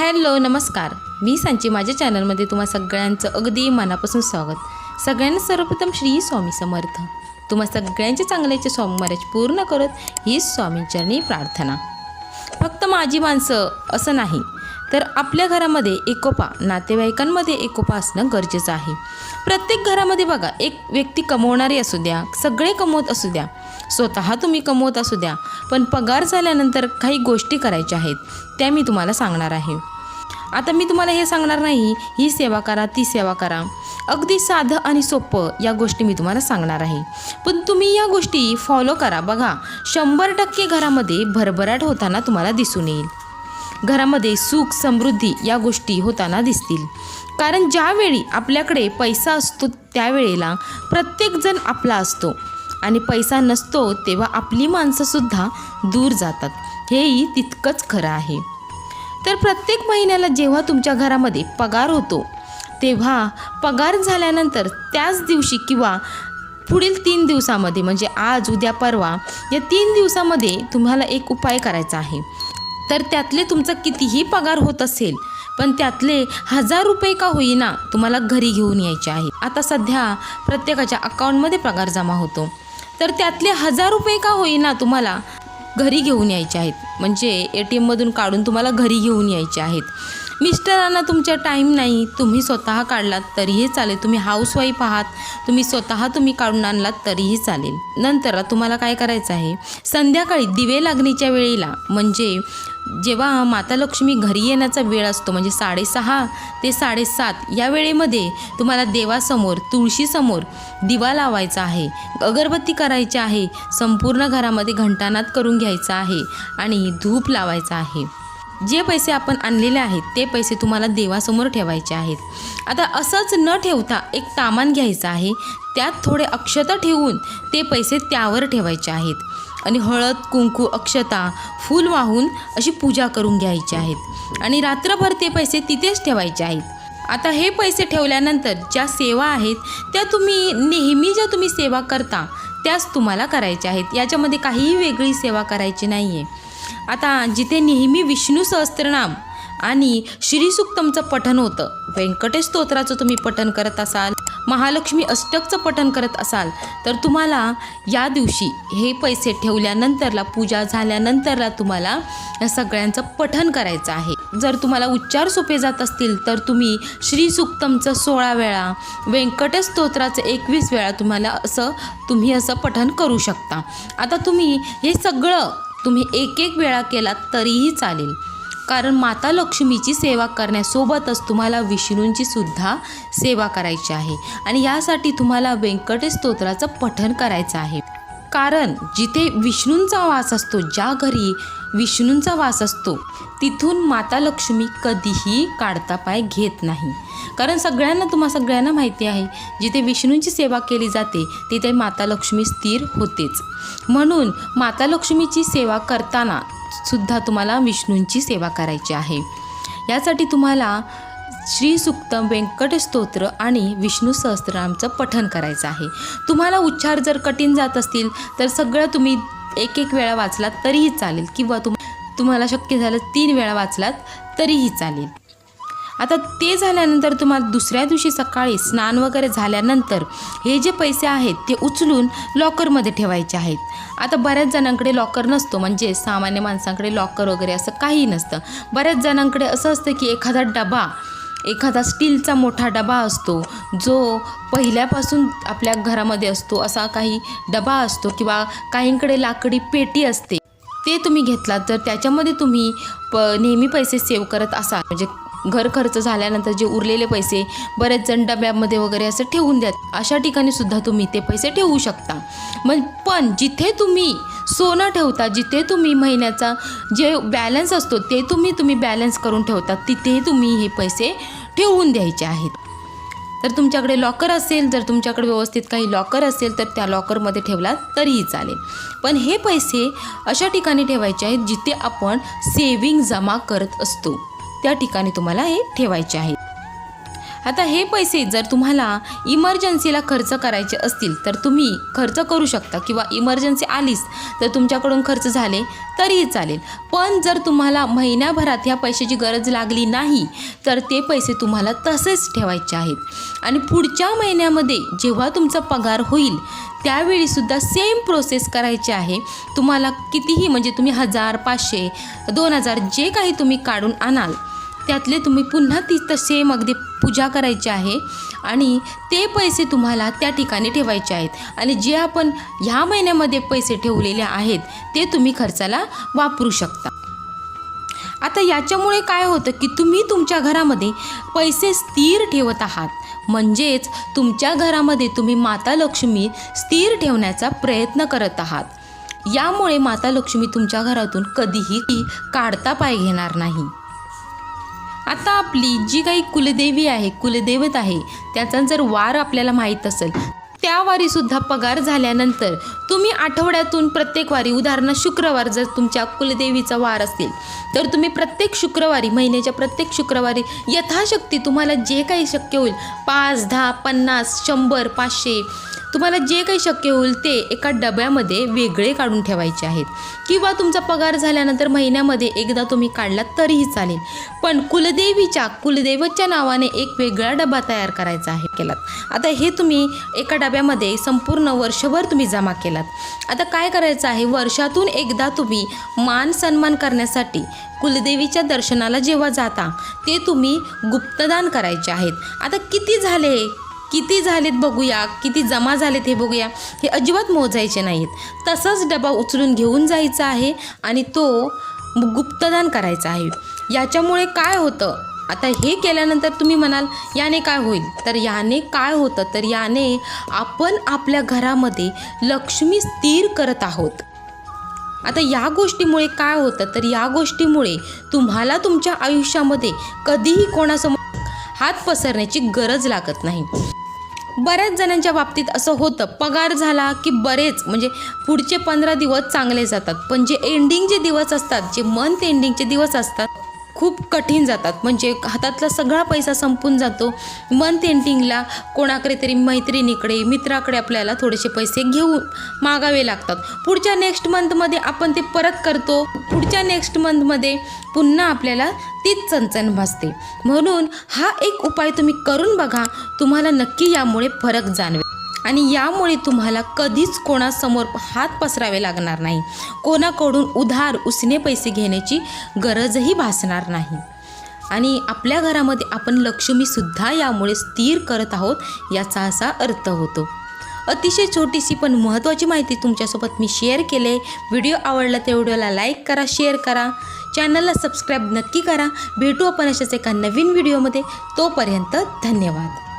Hello नमस्कार. मी सांची माझ्या चॅनलमध्ये तुम्हा सगळ्यांचं अगदी मनापासून स्वागत. सगळ्यांना सर्वप्रथम श्री स्वामी समर्थ. तुम्हा सगळ्यांच्या चांगल्याचे स्वामी महाराज पूर्ण करत ही स्वामींचरणी प्रार्थना. फक्त माझी माणसं असं नाही तर आपल्या घरामध्ये एकोपा नातेवाईकांमध्ये एकोपा असणं गरजेचं आहे. प्रत्येक घरामध्ये बघा एक व्यक्ती कमवणारी असू द्या सगळे कमवत असू द्या. स्वतः तुम्ही कमवत असू द्या पण पगार झाल्यानंतर काही गोष्टी करायच्या आहेत त्या मी तुम्हाला सांगणार आहे. आता मी तुम्हाला हे सांगणार नाही ही सेवा करा ती सेवा करा. अगदी साधं आणि सोपं या गोष्टी मी तुम्हाला सांगणार आहे. पण तुम्ही या गोष्टी फॉलो करा बघा. शंभर टक्के घरामध्ये भरभराट होताना तुम्हाला दिसून येईल. घरामध्ये सुख समृद्धी या गोष्टी होताना दिसतील. कारण ज्यावेळी आपल्याकडे पैसा असतो त्यावेळेला प्रत्येकजण आपला असतो. आणि पैसा नसतो तेव्हा आपली माणसंसुद्धा दूर जातात. हेही तितकंच खरं आहे. तर प्रत्येक महिन्याला जेव्हा तुमच्या घरामध्ये पगार होतो तेव्हा पगार झाल्यानंतर त्याच दिवशी किंवा पुढील तीन दिवसामध्ये म्हणजे आज उद्या परवा या तीन दिवसामध्ये तुम्हाला एक उपाय करायचा आहे. तर त्यातले तुमचा कितीही पगार होत असेल पण त्यातले हजार रुपये का होईना तुम्हाला घरी घेऊन यायचे आहे. आता सध्या प्रत्येकाच्या अकाउंटमध्ये पगार जमा होतो. तर त्यातले हजार रुपये का होईना तुम्हाला? घरी घेऊन यायचे आहेत. म्हणजे ए टी एममधून काढून तुम्हाला घरी घेऊन यायचे आहेत. मिस्टरांना तुमच्या टाईम नाही. तुम्ही स्वतः काढलात तरीही चालेल. तुम्ही हाऊसवाईफ आहात. तुम्ही स्वतः तुम्ही काढून आणलात तरीही चालेल. नंतर तुम्हाला काय करायचं आहे? संध्याकाळी दिवे लागणीच्या वेळेला म्हणजे जेव्हा माता लक्ष्मी घरी येण्याचा वेळ असतो म्हणजे साडेसहा ते साडेसात या वेळेमध्ये तुम्हाला देवासमोर तुळशीसमोर दिवा लावायचा आहे. अगरबत्ती करायची आहे. संपूर्ण घरामध्ये घंटानाद करून घ्यायचा आहे आणि धूप लावायचा आहे. जे पैसे आपण आणलेले आहेत ते पैसे तुम्हाला देवासमोर ठेवायचे आहेत. आता असंच न ठेवता एक तामान घ्यायचं आहे त्यात थोडे अक्षता ठेवून ते पैसे त्यावर ठेवायचे आहेत. आणि हळद कुंकू अक्षता फूल वाहून अशी पूजा करून घ्यायची आहेत. आणि रात्रभर ते पैसे तिथेच ठेवायचे आहेत. आता हे पैसे ठेवल्यानंतर ज्या सेवा आहेत त्या तुम्ही नेहमी ज्या तुम्ही सेवा करता त्याच तुम्हाला करायच्या आहेत. याच्यामध्ये काहीही वेगळी सेवा करायची नाही आहे आता जिथे नेहमी विष्णू सहस्त्रनाम आणि श्रीसुक्तमचं पठन होतं व्यंकटेश स्तोत्राचं तुम्ही पठन करत असाल महालक्ष्मी अष्टकचं पठन करत असाल तर तुम्हाला या दिवशी हे पैसे ठेवल्यानंतरला पूजा झाल्यानंतरला तुम्हाला या सगळ्यांचं पठन करायचं आहे. जर तुम्हाला उच्चार सोपे जात असतील तर तुम्ही श्रीसुक्तमचं सोळा वेळा व्यंकटेश स्तोत्राचं एकवीस वेळा तुम्हाला असं तुम्ही असं पठन करू शकता. आता तुम्ही हे सगळं तुम्ही एक एक वेळा केला तरीही चालेल. कारण माता लक्ष्मीची सेवा करण्यासोबतच तुम्हाला विष्णूंची सुद्धा सेवा करायची आहे. आणि यासाठी तुम्हाला व्यंकटेश स्तोत्राचं पठण करायचं आहे. कारण जिथे विष्णूंचा वास असतो ज्या घरी विष्णूंचा वास असतो तिथून माता लक्ष्मी कधीही काढता पाय घेत नाही. कारण सगळ्यांना तुम्हा सगळ्यांना माहिती आहे जिथे विष्णूंची सेवा केली जाते तिथे माता लक्ष्मी स्थिर होतेच. म्हणून माता लक्ष्मीची सेवा करताना सुद्धा तुम्हाला विष्णूंची सेवा करायची आहे. यासाठी तुम्हाला श्री सुक्त व्यंकट स्तोत्र आणि विष्णू सहस्त्रामचं पठन करायचं आहे. तुम्हाला उच्चार जर कठीण जात असतील तर सगळं तुम्ही एक एक वेळा वाचलात तरीही चालेल. किंवा तुम तुम्हाला शक्य झालं तीन वेळा वाचलात तरीही चालेल. आता ते झाल्यानंतर तुम्हाला दुसऱ्या दिवशी सकाळी स्नान वगैरे झाल्यानंतर हे जे पैसे आहेत ते उचलून लॉकरमध्ये ठेवायचे आहेत. आता बऱ्याच जणांकडे लॉकर नसतो म्हणजे सामान्य माणसांकडे लॉकर वगैरे असं काही नसतं. बऱ्याच जणांकडे असं असतं की एखादा डबा एखादा स्टीलचा मोठा डबा असतो जो पहिल्यापासून आपल्या घरामध्ये असतो असा काही डबा असतो किंवा काहींकडे लाकडी पेटी असते ते तुम्ही घेतलात तर त्याच्यामध्ये तुम्ही प नेहमी पैसे सेव्ह करत असाल. म्हणजे घर खर्च झाल्यानंतर जे उरलेले पैसे बरेच जण डब्यामध्ये वगैरे असं ठेवून द्यात अशा ठिकाणी सुद्धा तुम्ही ते पैसे ठेवू शकता. मग पण जिथे तुम्ही सोनं ठेवता जिथे तुम्ही महिन्याचा जे बॅलन्स असतो ते तुम्ही तुम्ही बॅलन्स करून ठेवता तिथेही तुम्ही हे पैसे ठेवून द्यायचे आहेत. तर तुमच्याकडे लॉकर असेल जर तुमच्याकडे व्यवस्थित काही लॉकर असेल तर त्या लॉकरमध्ये ठेवला तरीही चालेल. पण हे पैसे अशा ठिकाणी ठेवायचे आहेत जिथे आपण सेविंग जमा करत असतो. त्या ठिकाणी तुम्हाला हे ठेवायचे आहे आता हे पैसे जर तुम्हाला इमर्जन्सीला खर्च करायचे असतील तर तुम्ही खर्च करू शकता. किंवा इमर्जन्सी आलीच तर तुमच्याकडून खर्च झाले तरीही चालेल. पण जर तुम्हाला महिन्याभरात ह्या पैशाची गरज लागली नाही तर ते पैसे तुम्हाला तसेच ठेवायचे आहेत. आणि पुढच्या महिन्यामध्ये जेव्हा तुमचा पगार होईल त्यावेळीसुद्धा सेम प्रोसेस करायची आहे. तुम्हाला कितीही म्हणजे तुम्ही हजार पाचशे दोन हजार जे काही तुम्ही काढून आणाल त्यातले तुम्ही पुन्हा ती सेम अगदी पूजा करायची आहे आणि ते पैसे तुम्हाला त्या ठिकाणी ठेवायचे आहेत. आणि जे आपण ह्या महिन्यामध्ये पैसे ठेवलेले आहेत ते तुम्ही खर्चाला वापरू शकता. आता याच्यामुळे काय होतं की तुम्ही तुमच्या घरामध्ये पैसे स्थिर ठेवत आहात. म्हणजेच तुमच्या घरामध्ये तुम्ही माता लक्ष्मी स्थिर ठेवण्याचा प्रयत्न करत आहात. यामुळे माता लक्ष्मी तुमच्या घरातून कधीही काढता पाय घेणार नाही. आता आपली जी काही कुलदेवी आहे कुलदैवत आहे त्याचा जर वार आपल्याला माहीत असेल त्या वारीसुद्धा पगार झाल्यानंतर तुम्ही आठवड्यातून प्रत्येक वारी उदाहरणार्थ शुक्रवार जर तुमच्या कुलदेवीचा वार असेल तर तुम्ही प्रत्येक शुक्रवारी महिन्याच्या प्रत्येक शुक्रवारी यथाशक्ती तुम्हाला जे काही शक्य होईल पाच दहा पन्नास शंभर पाचशे तुम्हाला जे काही शक्य होईल ते एका डब्यामध्ये वेगळे काढून ठेवायचे आहेत. किंवा तुमचा पगार झाल्यानंतर महिन्यामध्ये एकदा तुम्ही काढला तरीही चालेल. पण कुलदेवीच्या कुलदैवतच्या नावाने एक वेगळा डबा तयार करायचा आहे केलात. आता हे तुम्ही एका डब्यामध्ये संपूर्ण वर्षभर तुम्ही जमा केलात. आता काय करायचं आहे? वर्षातून एकदा तुम्ही मान सन्मान करण्यासाठी कुलदेवीच्या दर्शनाला जेव्हा जाता ते तुम्ही गुप्तदान करायचे आहेत. आता किती झाले? किती झालेत बघूया किती जमा झालेत हे बघूया. हे अजिबात मोजायचे नाहीत. तसाच डबा उचलून घेऊन जायचा आहे आणि तो गुप्तदान करायचा आहे. याच्यामुळे काय होतं? आता हे केल्यानंतर तुम्ही म्हणाल याने काय होईल? तर याने काय होतं? तर याने आपण आपल्या घरामध्ये लक्ष्मी स्थिर करत आहोत. आता या गोष्टीमुळे काय होतं? तर या गोष्टीमुळे तुम्हाला तुमच्या आयुष्यामध्ये कधीही कोणासमोर हात पसरण्याची गरज लागत नाही. बऱ्याच जणांच्या बाबतीत असं होतं. पगार झाला की बरेच म्हणजे पुढचे पंधरा दिवस चांगले जातात. पण जे एंडिंगचे दिवस असतात जे मंथ एंडिंगचे दिवस असतात खूप कठीण जातात. म्हणजे हातातला सगळा पैसा संपून जातो. मंथ एंडिंगला कोणाकडे तरी मैत्रिणीकडे मित्राकडे आपल्याला थोडेसे पैसे घेऊन मागावे लागतात. पुढच्या नेक्स्ट मंथमध्ये आपण ते परत करतो. पुढच्या नेक्स्ट मंथमध्ये पुन्हा आपल्याला तीच चणचण भासते. म्हणून हा एक उपाय तुम्ही करून बघा. तुम्हाला नक्की यामुळे फरक जाणवेल. आणि यामुळे तुम्हाला कधीच कोणासमोर हात पसरावे लागणार नाही. कोणाकडून उधार उसने पैसे घेण्याची गरजही भासणार नाही. आणि आपल्या घरामध्ये आपण लक्ष्मीसुद्धा यामुळे स्थिर करत आहोत याचा असा अर्थ होतो. अतिशय छोटीशी पण महत्त्वाची माहिती तुमच्यासोबत मी शेअर केले. व्हिडिओ आवडला तर व्हिडिओला लाईक करा शेअर करा. चॅनलला सबस्क्राईब नक्की करा. भेटू आपण अशाच एका नवीन व्हिडिओमध्ये तोपर्यंत धन्यवाद.